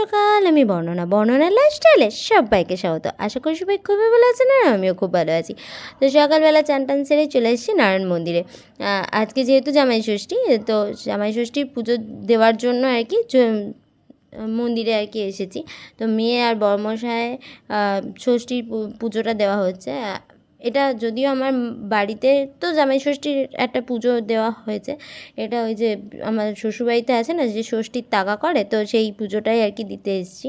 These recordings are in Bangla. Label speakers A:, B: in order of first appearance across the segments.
A: সকাল আমি বর্ণনা বর্ণনা লাইফস্টাইলে সবাইকে স্বাগত। আশা করি সবাই খুবই ভালো আছেন আর আমিও খুব ভালো আছি। তো সকালবেলা চান টান সেরে চলে এসেছি নারায়ণ মন্দিরে। আজকে যেহেতু জামাই ষষ্ঠী, তো জামাই ষষ্ঠীর পুজো দেওয়ার জন্য আর কি মন্দিরে আর কি এসেছি। তো মেয়ে আর বর্মশায় ষষ্ঠীর পুজোটা দেওয়া হচ্ছে। এটা যদিও আমার বাড়িতে তো জামাই ষষ্ঠীর একটা পুজো দেওয়া হয়েছে। এটা ওই যে আমার শ্বশুরবাড়িতে আছে না, যে ষষ্ঠীর তাগা করে, তো সেই পুজোটাই আর কি দিতে এসেছি।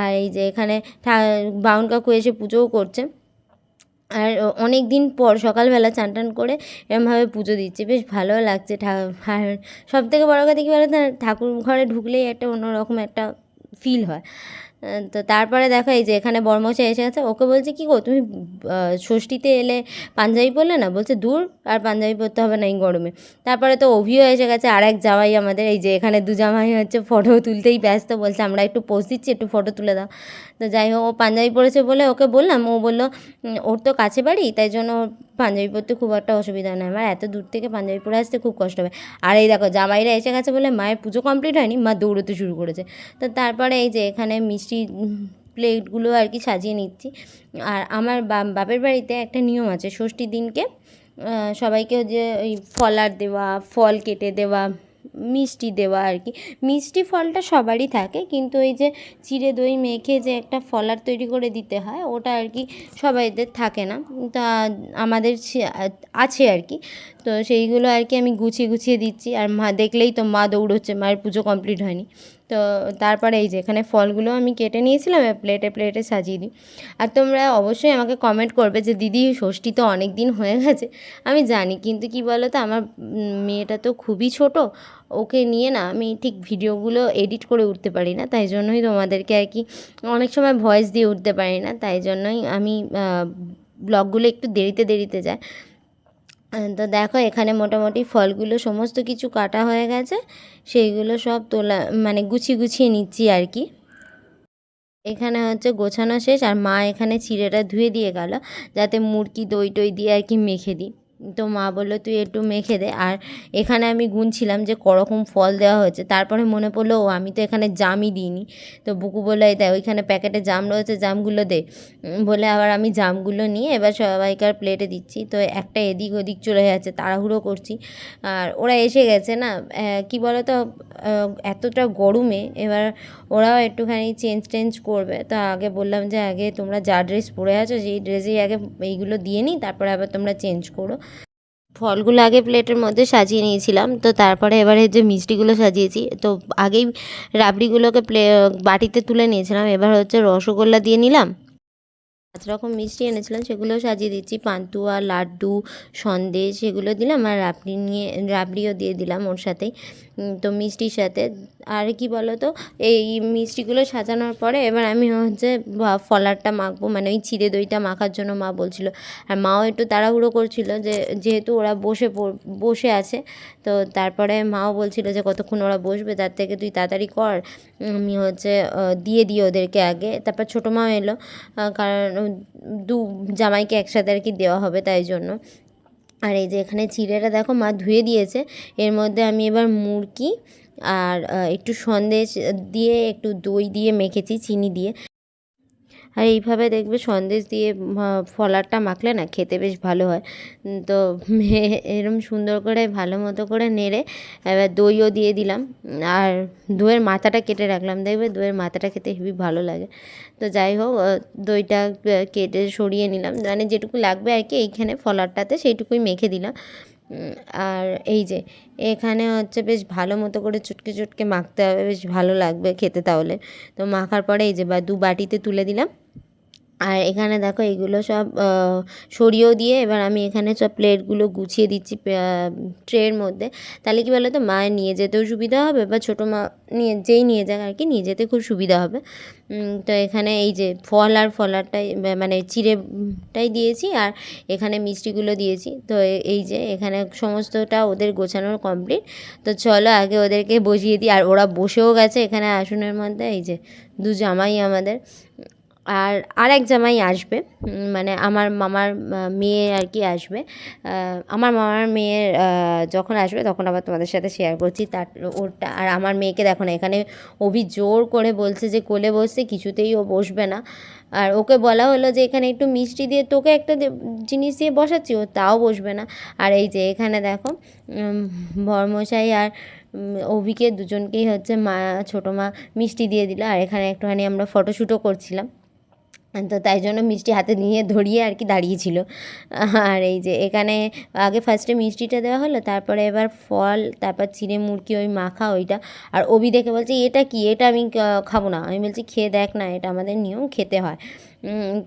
A: আর এই যে এখানে বাউন কাকু এসে পুজোও করছে। আর অনেক দিন পর সকালবেলা চান টান করে এরমভাবে পুজো দিচ্ছে। বেশ ভালো লাগছে আর সব থেকে বড়ো কথা কী বলো ঠাকুর ঘরে ঢুকলেই একটা অন্যরকম একটা ফিল হয়। তো তারপরে দেখো এই যে এখানে বর্মশাই এসে গেছে ওকে বলছে, কি গো, তুমি ষষ্ঠীতে এলে পাঞ্জাবি পরলে না? বলছে, দূর, আর পাঞ্জাবি পরতে হবে না, এই গরমে। তারপরে তো অভিও এসে গেছে আর এক জামাই আমাদের, এই যে এখানে দু জামাই হচ্ছে ফটো তুলতেই ব্যস্ত, বলছে, আমরা একটু পোস্ট দিচ্ছি, একটু ফটো তুলে দাও। তো যাই হোক, ও পাঞ্জাবি পরেছে বলে ওকে বললাম, ও বলল ওর তো কাছে বাড়ি, তাই জন্য পাঞ্জাবি পরতে খুব একটা অসুবিধা নয় আমার এত দূর থেকে পাঞ্জাবি পরে আসতে খুব কষ্ট হবে আর এই দেখো, জামাইরা এসে গেছে বলে মায়ের পুজো কমপ্লিট হয়নি, মা দৌড়তে শুরু করেছে। তো তারপরে এই যে এখানে মিষ্টি প্লেটগুলো আর কি সাজিয়ে নিচ্ছি। আর আমার বাপের বাড়িতে একটা নিয়ম আছে ষষ্ঠীর দিনকে সবাইকে যে ওই ফলার দেওয়া, ফল কেটে দেওয়া মিষ্টি দেওয়া আর কি। মিষ্টি ফলটা সবারই থাকে, কিন্তু এই যে চিড়ে দই মেখে যে একটা ফলার তৈরি করে দিতে হয়, ওটা আর কি সবাইদের থাকে না। তা আমাদের আছে আর কি। তো সেইগুলো আর কি আমি গুছিয়ে গুছিয়ে দিচ্ছি। আর মা দেখলেই তো মা দৌড়চ্ছে, মায়ের পুজো কমপ্লিট হয়নি। তো তারপরে এই যে এখানে ফলগুলো আমি কেটে নিয়েছিলাম প্লেটে প্লেটে সাজিয়ে দিই। আর তোমরা অবশ্যই আমাকে কমেন্ট করবে যে, দিদি, ষষ্ঠী তো অনেক দিন হয়ে গেছে। আমি জানি, কিন্তু কি বলো তো আমার মেয়েটা তো খুবই ছোট, ওকে নিয়ে না আমি ঠিক ভিডিওগুলো এডিট করে উঠতে পারি না, তাই জন্যই তোমাদেরকে আর কি অনেক সময় ভয়েস দিয়ে উঠতে পারি না, তাই জন্যই আমি ব্লগগুলো একটু দেরিতে দেরিতে যায়। তো দেখো, এখানে মোটামুটি ফলগুলো সমস্ত কিছু কাটা হয়ে গেছে। সেইগুলো সব তোলা মানে গুছিয়ে গুছিয়ে নিচ্ছি আর কি। এখানে হচ্ছে গোছানো শেষ, আর মা এখানে চিড়েটা ধুয়ে দিয়ে গেল, যাতে মুরকি দই টই দিয়ে আর কি মেখে দিই। তো মা বলল, তুই একটু মেখে দে। আর এখানে আমি গুনছিলাম যে করকম ফল দেওয়া হয়েছে। তারপরে মনে পড়ল, ও, আমি তো এখানে জামই দিইনি। তো বুকু বলল দেয় ওইখানে প্যাকেটে জাম রয়েছে, জামগুলো দে। বলে আবার আমি জামগুলো নিয়ে এবার সবাইকার প্লেটে দিচ্ছি। তো একটা এদিক ওদিক চলে যাচ্ছে, তাড়াহুড়ো করছি। আর ওরা এসে গেছে না কি বলো তো এতটা গরমে এবার ওরাও একটুখানি চেঞ্জ টেঞ্জ করবে। তো আগে বললাম যে, আগে তোমরা যা ড্রেস পরে আছো সেই ড্রেসেই আগে এইগুলো দিয়ে নিই তারপরে আবার তোমরা চেঞ্জ করো। ফলগুলো আগে প্লেটের মধ্যে সাজিয়ে নিয়েছিলাম। তো তারপরে এবারে যে মিষ্টিগুলো সাজিয়েছি, তো আগেই রাবড়িগুলোকে প্লে, বাটিতে তুলে নিয়েছিলাম। এবার হচ্ছে রসগোল্লা দিয়ে নিলাম। পাঁচ রকম মিষ্টি এনেছিলাম সেগুলো সাজিয়ে দিচ্ছি। পান্তুয়া, লাড্ডু, সন্দেশ, এগুলো দিলাম। আর রাবড়ি নিয়ে, রাবড়িও দিয়ে দিলাম ওর সাথেই। তো মিষ্টির সাথে। আর কি বলো তো এই মিষ্টিগুলো সাজানোর পরে এবার আমি হচ্ছে ফলারটা মাখবো মানে ওই চিড়ে দইটা মাখার জন্য মা বলছিল। আর মাও একটু তাড়াহুড়ো করছিল যে, যেহেতু ওরা বসে বসে আছে, তো তারপরে মাও বলছিল যে, কতক্ষণ ওরা বসবে, তার থেকে তুই তাড়াতাড়ি কর, আমি হচ্ছে দিয়ে দিই ওদেরকে আগে। তারপর ছোটো মাও এলো কারণ দু জামাইকে একসাথে আর কি দেওয়া হবে তাই জন্য। আর এই যে এখানে চিড়েটা দেখো মা ধুয়ে দিয়েছে। এর মধ্যে আমি এবার মুরকি আর একটু সন্দেশ দিয়ে, একটু দই দিয়ে মেখেছি, চিনি দিয়ে। আর এইভাবে দেখবে সন্দেশ দিয়ে ফলারটা মাখলে না খেতে বেশ ভালো হয়। তো এরম সুন্দর করে ভালো মতো করে নেড়ে এবার দইও দিয়ে দিলাম। আর দইয়ের মাথাটা কেটে রাখলাম। দেখবে দইয়ের মাথাটা খেতে হেবি ভালো লাগে। তো যাই হোক দইটা কেটে সরিয়ে নিলাম। মানে যেটুকু লাগবে আর কি এইখানে ফলারটাতে সেইটুকুই মেখে দিলাম। আর এই যে এখানে হচ্ছে বেশ ভালো মতো করে চুটকে চুটকে মাখতে হবে। বেশ ভালো লাগবে খেতে তাহলে। তো মাখার পরে এই যে বা, দু বাটিতে তুলে দিলাম। আর এখানে দেখো এগুলো সব সরিয়েও দিয়ে এবার আমি এখানে সব প্লেটগুলো গুছিয়ে দিচ্ছি ট্রের মধ্যে। তাহলে কি বলো তো মায়ের নিয়ে যেতেও সুবিধা হবে বা ছোটো মা নিয়ে, যেই নিয়ে যাক আর কি, নিয়ে যেতে খুব সুবিধা হবে। তো এখানে এই যে ফল আর ফলারটাই মানে চিড়েটাই দিয়েছি আর এখানে মিষ্টিগুলো দিয়েছি। তো এই যে এখানে সমস্তটা ওদের গোছানোর কমপ্লিট তো চলো আগে ওদেরকে বসিয়ে দিই। আর ওরা বসেও গেছে এখানে আসনের মধ্যে। এই যে দু জামাই আমাদের। আর আর এক জামাই আসবে মানে আমার মামার মেয়ে আর কি আসবে। আমার মামার মেয়ের যখন আসবে তখন আবার তোমাদের সাথে শেয়ার করছি। তার ওরটা আর আমার মেয়েকে দেখো না এখানে অভি জোর করে বলছে যে কোলে বসতে কিছুতেই ও বসবে না। আর ওকে বলা হলো যে এখানে একটু মিষ্টি দিয়ে তোকে একটা জিনিস দিয়ে বসাচ্ছি ও তাও বসবে না। আর এই যে এখানে দেখো উম, বরমশাই আর অভিকে দুজনকেই হচ্ছে মা ছোটো মা মিষ্টি দিয়ে দিল। আর এখানে একটুখানি আমরা ফটোশ্যুটও করছিলাম। তো তাই জন্য মিষ্টি হাতে নিয়ে ধরিয়ে আর কি দাঁড়িয়েছিল। আর এই যে এখানে আগে ফার্স্টে মিষ্টিটা দেওয়া হলো, তারপরে এবার ফল, তারপর চিড়ে মুরকি, ওই মাখা, ওইটা। আর অভি দেখে বলছে, এটা কি? এটা আমি খাব না। আমি বলছি, খেয়ে দেখ না, এটা আমাদের নিয়ম, খেতে হয়।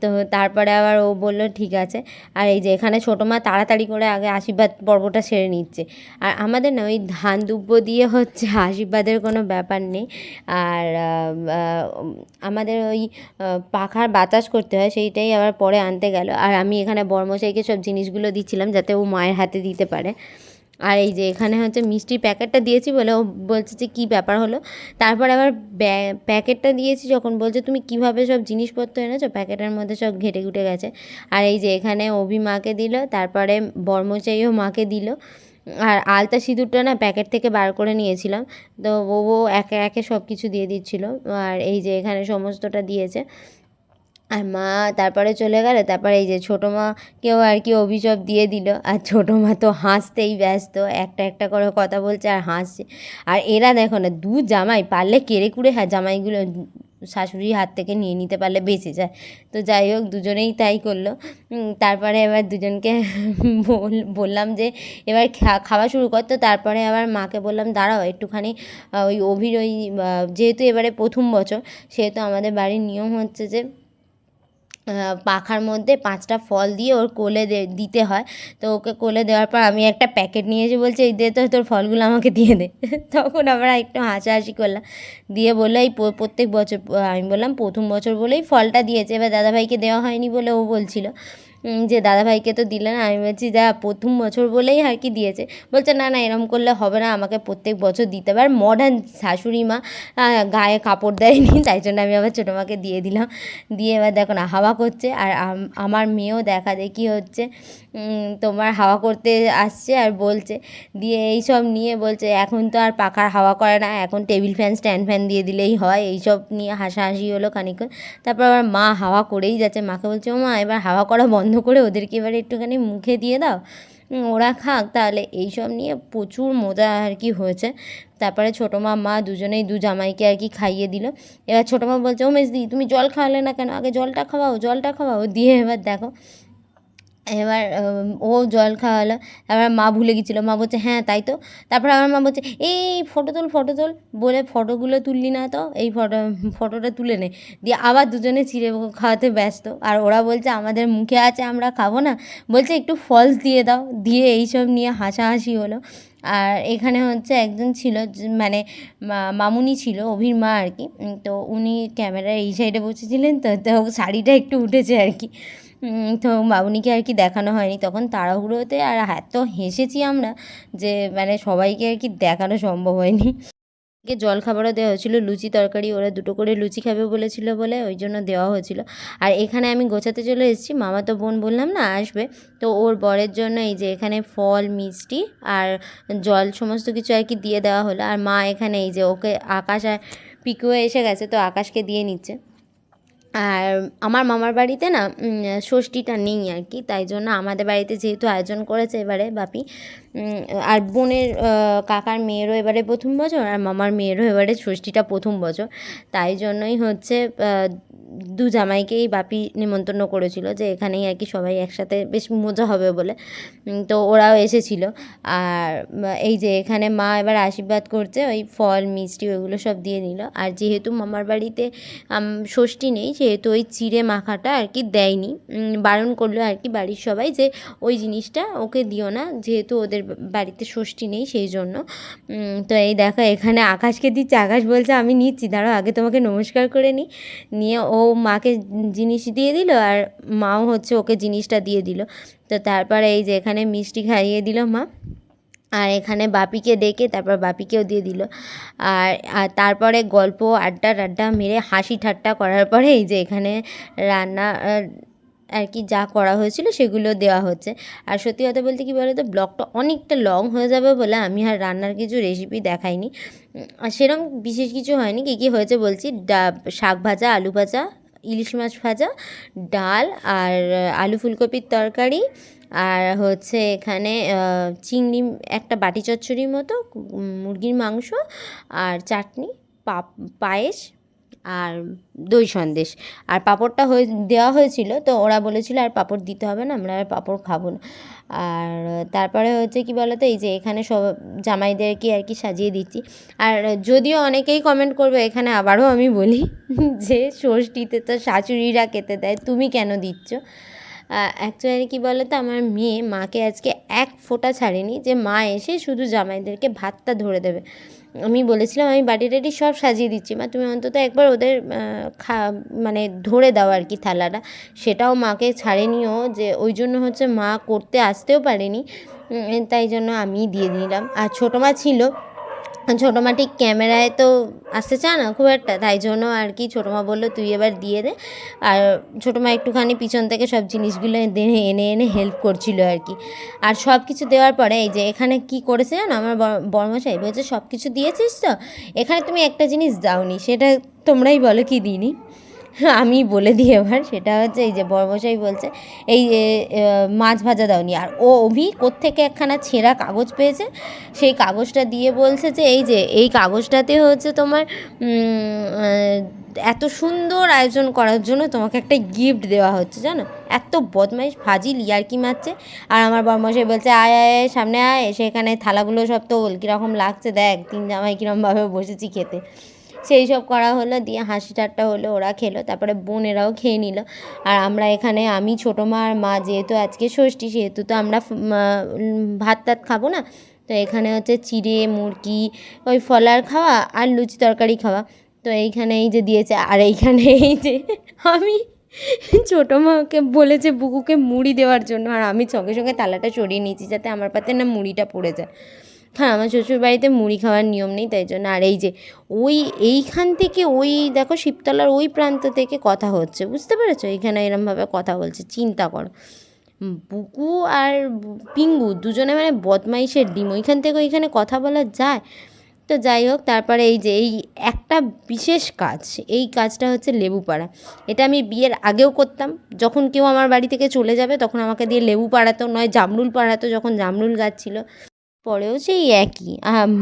A: তো তারপরে আবার ও বলল, ঠিক আছে। আর এই যে এখানে ছোটো মা তাড়াতাড়ি করে আগে আশীর্বাদ পর্বটা সেরে নিচ্ছে। আর আমাদের না, ওই ধান দুব্য দিয়ে হচ্ছে আশীর্বাদের কোনো ব্যাপার নেই। আর আমাদের ওই পাখার বাতাস করতে হয়, সেইটাই আবার পরে আনতে গেল। আর আমি এখানে বর্মশাইকে সব জিনিসগুলো দিচ্ছিলাম, যাতে ও মায়ের হাতে দিতে পারে। আর এই যে এখানে হচ্ছে মিষ্টির প্যাকেটটা দিয়েছি বলে ও বলছে যে কী ব্যাপার হলো। তারপর আবার প্যাকেটটা দিয়েছি যখন বলছে, তুমি কীভাবে সব জিনিসপত্র এনেছো? প্যাকেটের মধ্যে সব ঘেটে ঘুটে গেছে। আর এই যে এখানে অভি মাকে দিল, তারপরে বর্মচাইও মাকে দিল। আর আলতা সিঁদুরটা না প্যাকেট থেকে বার করে নিয়েছিলাম। তো ও ও একে একে সব কিছু দিয়ে দিচ্ছিল। আর এই যে এখানে সমস্তটা দিয়েছে। আর মা তারপরে চলে গেলে, তারপরে এই যে ছোটো মাকেও আর কি অভিযোগ দিয়ে দিল। আর ছোটো মা তো হাসতেই ব্যস্ত, একটা একটা করে কথা বলছে আর হাসছে। আর এরা দেখো না, দু জামাই পারলে কেড়ে কুড়ে হ্যাঁ জামাইগুলো শাশুড়ির হাত থেকে নিয়ে নিতে পারলে বেঁচে যায়। তো যাই হোক, দুজনেই তাই করল। তারপরে এবার দুজনকে বল- বললাম যে এবার খাওয়া শুরু করতো তারপরে আবার মাকে বললাম, দাঁড়াও একটুখানি ওই অভির ওই যেহেতু এবারে প্রথম বছর, সেহেতু আমাদের বাড়ির নিয়ম হচ্ছে যে পাখার মধ্যে পাঁচটা ফল দিয়ে ওর কোলে দিতে হয়। তো ওকে কোলে দেওয়ার পর আমি একটা প্যাকেট নিয়ে এসে বলছি, এই দে তো, তোর ফলগুলো আমাকে দিয়ে দে। তখন আমরা একটু হাসাহাসি করলাম। দিয়ে বলল, এই প্রত্যেক বছর আমি বললাম প্রথম বছর বলেই ফলটা দিয়েছে। এবার দাদাভাইকে দেওয়া হয়নি বলে ও বলছিল। যে দাদাভাইকে তো দিলে না, আমি বলছি, যা, প্রথম বছর বলেই আর কি দিয়েছে। বলছে, না না, এরম করলে হবে না, আমাকে প্রত্যেক বছর দিতে আর মডার্ন শাশুড়ি মা গায়ে কাপড় দেয়নি, তাই জন্য আমি আবার ছোটো মাকে দিয়ে দিলাম। দিয়ে এবার দেখো না, হাওয়া করছে। আর আমার মেয়েও দেখা দেখি হচ্ছে তোমার হাওয়া করতে আসছে আর বলছে, দিয়ে এই সব নিয়ে বলছে, এখন তো আর পাখার হাওয়া করে না, এখন টেবিল ফ্যান, স্ট্যান্ড ফ্যান দিয়ে দিলেই হয়। এই সব নিয়ে হাসাহাসি হলো খানিকক্ষণ। তারপর আবার মা হাওয়া করেই যাচ্ছে। মাকে বলছে ও মা এবার হাওয়া করা বন্ধ করে ওদেরকে এবার একটুখানি মুখে দিয়ে দাও। ওরা খাক, তাহলে এইসব নিয়ে প্রচুর মজা আর কি হয়েছে। তারপরে ছোটো মা মা দুজনেই, দু জামাইকে আর কি খাইয়ে দিল। এবার ছোটো মা বলছে, ও মেজদি, তুমি জল খাওয়ালে না কেন? আগে জলটা খাওয়াও জলটা খাওয়াও। দিয়ে এবার দেখো এবার ও জল খাওয়ালো। এবার মা ভুলে গেছিল। মা বলছে হ্যাঁ তাই তো। তারপর আমার মা বলছে, এই, ফটো তোল ফটো তোল। বলে, ফটোগুলো তুললি না তো? এই ফটো, ফটোটা তুলে নে। দিয়ে আবার দুজনে চিড়ে খাওয়াতে ব্যস্ত। আর ওরা বলছে, আমাদের মুখে আছে, আমরা খাব না। বলছে, একটু ফলস দিয়ে দাও। দিয়ে এইসব নিয়ে হাসাহাসি হলো। আর এখানে হচ্ছে একজন ছিল মানে মামুনি ছিল, অভির মা আর কি। তো উনি ক্যামেরার এই সাইডে বসেছিলেন, তো তো শাড়িটা একটু উঠেছে আর কি। তো মামুনিকে আর কি দেখানো হয়নি। তখন তাড়াহুড়োতে আর এত হেসেছি আমরা যে মানে সবাইকে আর কি দেখানো সম্ভব হয়নি। জল খাবারও দেওয়া হয়েছিল, লুচি তরকারি, ওরা দুটো করে লুচি খাবে বলেছিল বলে ওই জন্য দেওয়া হয়েছিল। আর এখানে আমি গোছাতে চলে এসেছি, মামা তো বোন বললাম না আসবে। তো ওর বরের জন্য এই যে এখানে ফল, মিষ্টি আর জল সমস্ত কিছু আর কি দিয়ে দেওয়া হলো। আর মা এখানে এই যে ওকে আকাশ আর পিকুয়ে এসে গেছে, তো আকাশকে দিয়ে নিচ্ছে। আর আমার মামার বাড়িতে না ষষ্ঠীটা নেই আর কি, তাই জন্য আমাদের বাড়িতে যেহেতু আয়োজন করেছে এবারে বাপি আর বোনের কাকার মেয়েরও এবারে প্রথম বছর আর মামার মেয়েরও এবারে ষষ্ঠীটা প্রথম বছর, তাই জন্যই হচ্ছে দু জামাইকেই বাপি নিমন্ত্রণ করেছিল যে এখানেই আর কি সবাই একসাথে বেশ মজা হবে বলে। তো ওরাও এসেছিল। আর এই যে এখানে মা এবার আশীর্বাদ করছে, ওই ফল, মিষ্টি ওইগুলো সব দিয়ে নিল। আর যেহেতু মামার বাড়িতে ষষ্ঠী নেই, সেহেতু ওই চিড়ে মাখাটা আর কি দেয়নি। বারণ করল আর কি বাড়ির সবাই যে ওই জিনিসটা ওকে দিও না, যেহেতু ওদের বাড়িতে ষষ্ঠী নেই সেই জন্য। তো এই দেখো এখানে আকাশকে দিচ্ছে। আকাশ বলছে, আমি নিচ্ছি, দাঁড়াও, আগে তোমাকে নমস্কার করে নিই। নিয়ে ও মাকে জিনিস দিয়ে দিল আর মাও হচ্ছে ওকে জিনিসটা দিয়ে দিল। তো তারপরে এই যে এখানে মিষ্টি খাইয়ে দিল মা। আর এখানে বাপিকে ডেকে তারপর বাপিকেও দিয়ে দিল। আর তারপরে গল্প, আড্ডা টাড্ডা মেরে হাসি ঠাট্টা করার পরে এই যে এখানে রান্না, আর কি যা করা হয়েছিল সেগুলো দেওয়া হচ্ছে। আর সত্যি কথা বলতে কি বলো তো ব্লগটা অনেকটা লং হয়ে যাবে বলে আমি আর রান্নার কিছু রেসিপি দেখাইনি। আর সেরকম বিশেষ কিছু হয়নি। কী কী হয়েছে বলছি? ডা শাক ভাজা, আলু ভাজা ইলিশ মাছ ভাজা, ডাল আর আলু ফুলকপির তরকারি আর হচ্ছে এখানে চিংড়ি, একটা বাটি চচ্চড়ির মতো মুরগির মাংস আর চাটনি পায়েস আর দই সন্দেশ। আর পাঁপড়টা হয়ে, দেওয়া হয়েছিল, তো ওরা বলেছিল আর পাঁপড় দিতে হবে না, আমরা আর পাঁপড় খাব না। আর তারপরে হচ্ছে কি বলতো, এই যে এখানে সব জামাইদেরকে আর কি সাজিয়ে দিচ্ছি। আর যদিও অনেকেই কমেন্ট করবে, এখানে আবারও আমি বলি, যে ষষ্ঠীতে তো শাশুড়িরা কেটে দেয়, তুমি কেন দিচ্ছ? অ্যাকচুয়ালি কী বলো তো আমার মেয়ে মাকে আজকে এক ফোঁটা ছাড়েনি যে মা এসে শুধু জামাইদেরকে ভাতটা ধরে দেবে। আমি বলেছিলাম, আমি বাটি টাটি সব সাজিয়ে দিচ্ছি, মা, তুমি অন্তত একবার ওদের খা মানে ধরে দাও আর কি থালাটা। সেটাও মাকে ছাড়েনিও যে ওই জন্য হচ্ছে মা করতে আসতেও পারেনি। তাই জন্য আমি দিয়ে দিলাম। আর ছোটো মা ছিল ছোটো মা ঠিক ক্যামেরায় তো আসতে চায় না খুব একটা, তাই জন্য আর কি ছোটো মা বলল, তুই এবার দিয়ে দে। আর ছোটো মা একটুখানি পিছন থেকে সব জিনিসগুলো এনে এনে এনে হেল্প করছিল আর কি। আর সব কিছু দেওয়ার পরে এই যে এখানে কি করেছে জানো, আমার বর্মশাই বলছে, সব কিছু দিয়েছিস তো? এখানে তুমি একটা জিনিস দাওনি, সেটা তোমরাই বলো কি দিইনি? আমি বলে দিই এবার, সেটা হচ্ছে এই যে বড়মশাই বলছে, এই মাছ ভাজা দাওনি। আর ও অভি কোত্থেকে একখানা ছেঁড়া কাগজ পেয়েছে, সেই কাগজটা দিয়ে বলছে যে এই যে, এই কাগজটাতে হচ্ছে তোমার এত সুন্দর আয়োজন করার জন্য তোমাকে একটা গিফট দেওয়া হচ্ছে, জানো? এত বদমাইশ, ফাজিল, ইয়ার্কি মারছে। আর আমার বড়মশাই বলছে, আয় আয় সামনে আয়, এসে এখানে থালাগুলো সব তো কীরকম লাগছে, দেখ, তিন জামাই কীরমভাবে বসেছি খেতে। সেই সব করা হলো, দিয়ে হাসি ঠাট্টা হলো, ওরা খেলো, তারপরে বোনেরাও খেয়ে নিল। আর আমরা এখানে, আমি, ছোটো মা আর মা, যেহেতু আজকে ষষ্ঠী, সেহেতু তো আমরা ভাত টাত খাব না? তো এখানে হচ্ছে চিড়ে, মুরগি, ওই ফলার খাওয়া আর লুচি তরকারি খাওয়া। তো এইখানে এই যে দিয়েছে, আর এইখানে এই যে আমি ছোটো মাকে বলেছে বুকুকে মুড়ি দেওয়ার জন্য, আর আমি সঙ্গে সঙ্গে তালাটা সরিয়ে নিয়েছি, যাতে আমার পাতে না মুড়িটা পড়ে যায়। হ্যাঁ আমার শ্বশুর বাড়িতে মুড়ি খাওয়ার নিয়ম নেই, তাই জন্য আর এই যে ওই এইখান থেকে ওই দেখো শিবতলার ওই প্রান্ত থেকে কথা হচ্ছে, বুঝতে পেরেছ? এইখানে এরমভাবে কথা বলছে, চিন্তা করো। বুকু আর পিঙ্গু দুজনে মানে বদমাইশের ডিম, ওইখান থেকে ওইখানে কথা বলা যায়? তো যাই হোক, তারপরে এই যে এই একটা বিশেষ কাজ, এই কাজটা হচ্ছে লেবু পাড়া এটা আমি বিয়ের আগেও করতাম, যখন কেউ আমার বাড়ি থেকে চলে যাবে, তখন আমাকে দিয়ে লেবু পাড়াতো নয় জামরুল পাড়াতো, যখন জামরুল গাছ ছিল। পরেও সেই একই।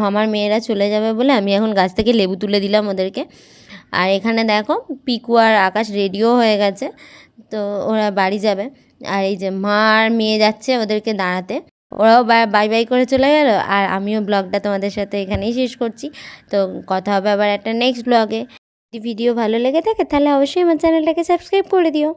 A: আমার মেয়েরা চলে যাবে বলে আমি এখন গাছ থেকে লেবু তুলে দিলাম ওদেরকে। আর এখানে দেখো, পিকু আর আকাশ রেডিও হয়ে গেছে। তো ওরা বাড়ি যাবে। আর এই যে মা আর মেয়ে যাচ্ছে ওদেরকে দাঁড়াতে। ওরাও বাই বাই করে চলে গেল। আর আমিও ব্লগটা তোমাদের সাথে এখানেই শেষ করছি। তো কথা হবে আবার একটা নেক্সট ব্লগে যদি ভিডিও ভালো লেগে থাকে তাহলে অবশ্যই আমার চ্যানেলটাকে সাবস্ক্রাইব করে দিও।